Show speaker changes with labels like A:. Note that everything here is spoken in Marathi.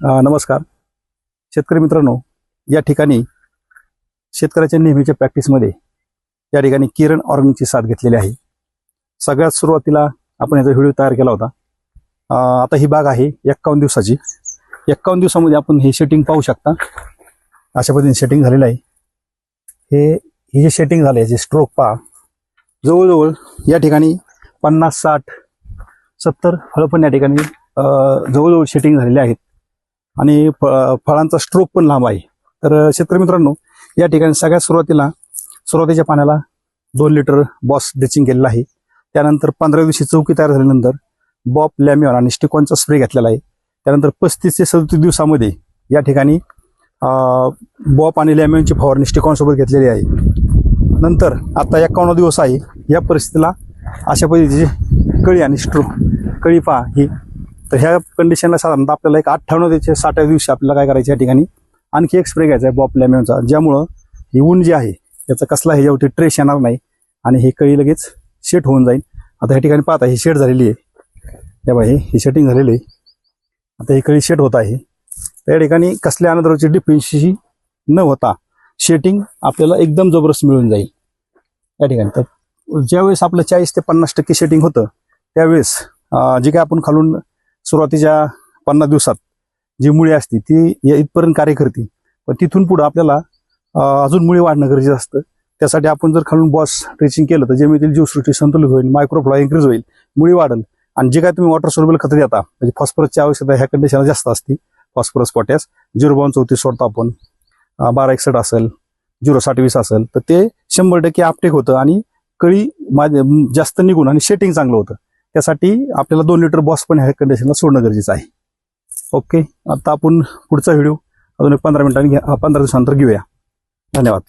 A: नमस्कार. शेतकरी मित्रांनो या ठिकाणी शेतकऱ्याच्या नेहमीच्या प्रॅक्टिसमध्ये या ठिकाणी किरण ऑर्गनिकची साथ घेतलेली आहे. सगळ्यात सुरुवातीला आपण याचा व्हिडिओ तयार केला होता. आता ही बाग आहे एक्कावन्न दिवसाची. एक्कावन्न दिवसामध्ये आपण हे सेटिंग पाहू शकता. अशा पद्धतीने सेटिंग झालेलं आहे. हे हे जे सेटिंग झालं जे स्ट्रोक पहा जवळजवळ या ठिकाणी पन्नास साठ सत्तर फळं पण या ठिकाणी जवळजवळ सेटिंग झालेले आहेत. आणि फ- फळांचा स्ट्रोक पण लांब आहे. तर शेतकरी मित्रांनो या ठिकाणी सगळ्यात सुरुवातीला सुरुवातीच्या पाण्याला दोन लिटर बॉस ड्रिचिंग केलेलं आहे. त्यानंतर पंधरा दिवशी चौकी तयार झाल्यानंतर बॉप लॅमिऑन आणि स्टिकॉनचा स्प्रे घेतलेला आहे. त्यानंतर पस्तीस ते सदतीस दिवसामध्ये या ठिकाणी बॉप आणि लॅमिऑनची फवारणी स्टिकॉनसोबत घेतलेली आहे. नंतर आता एकावन्न दिवस आहे. या परिस्थितीला अशा पद्धतीची कळी आणि स्ट्रो कळी पहा ही तर ह्या कंडिशनला साधारणतः आपल्याला एक अठ्ठावन्न ते साठाव्या दिवशी आपल्याला काय करायचं या ठिकाणी? आणखी एक स्प्रे घ्यायचा आहे बॉप लॅमिओनचा ज्यामुळं ही ऊन जी आहे याचा कसला ह्याच्यावरती ट्रेस येणार नाही आणि ही कळी लगेच शेट होऊन जाईल. आता ह्या ठिकाणी पाहता ही शेट झालेली आहे. त्या बाई ही शेटिंग झालेली आहे. आता ही कळी शेट होत आहे. त्या ठिकाणी कसल्या अनदरची डिफेन्सशी न होता शेटिंग आपल्याला एकदम जबरदस्त मिळून जाईल. या ठिकाणी. तर ज्यावेळेस आपलं चाळीस ते पन्नास टक्के शेटिंग होतं त्यावेळेस जे काय आपण खालून सुरुवातीच्या पन्नास दिवसात जी मुळी असते ती या इथपर्यंत कार्य करते. पण तिथून पुढं आपल्याला अजून मुळी वाढणं गरजेचं असतं. त्यासाठी आपण जर खालून बॉस ट्रेचिंग केलं तर जमिनीतील जीवसृष्टी संतुलित होईल मायक्रोफ्लॉ इन्क्रीज होईल मुळी वाढेल. आणि जे काय तुम्ही वॉटर सोल्युबल खत देता म्हणजे फॉस्फरसची आवश्यकता ह्या कंडिशनला जास्त असते. फॉस्फरस पोटॅस झिरो बावन चौतीस सोडतो आपण. बारा एकसठ असेल झिरो साठ वीस असेल तर ते शंभर टक्के आपटेक होतं आणि कळी माझे जास्त निघून आणि शेटिंग चांगलं होतं. त्यासाठी आपल्याला दोन लिटर बॉस पण ह्या कंडिशनला सोडणं गरजेचं आहे. ओके आता आपण पुढचा व्हिडिओ अजून एक पंधरा मिनिटांनी घ्या पंधरा दिवसानंतर घेऊया. धन्यवाद.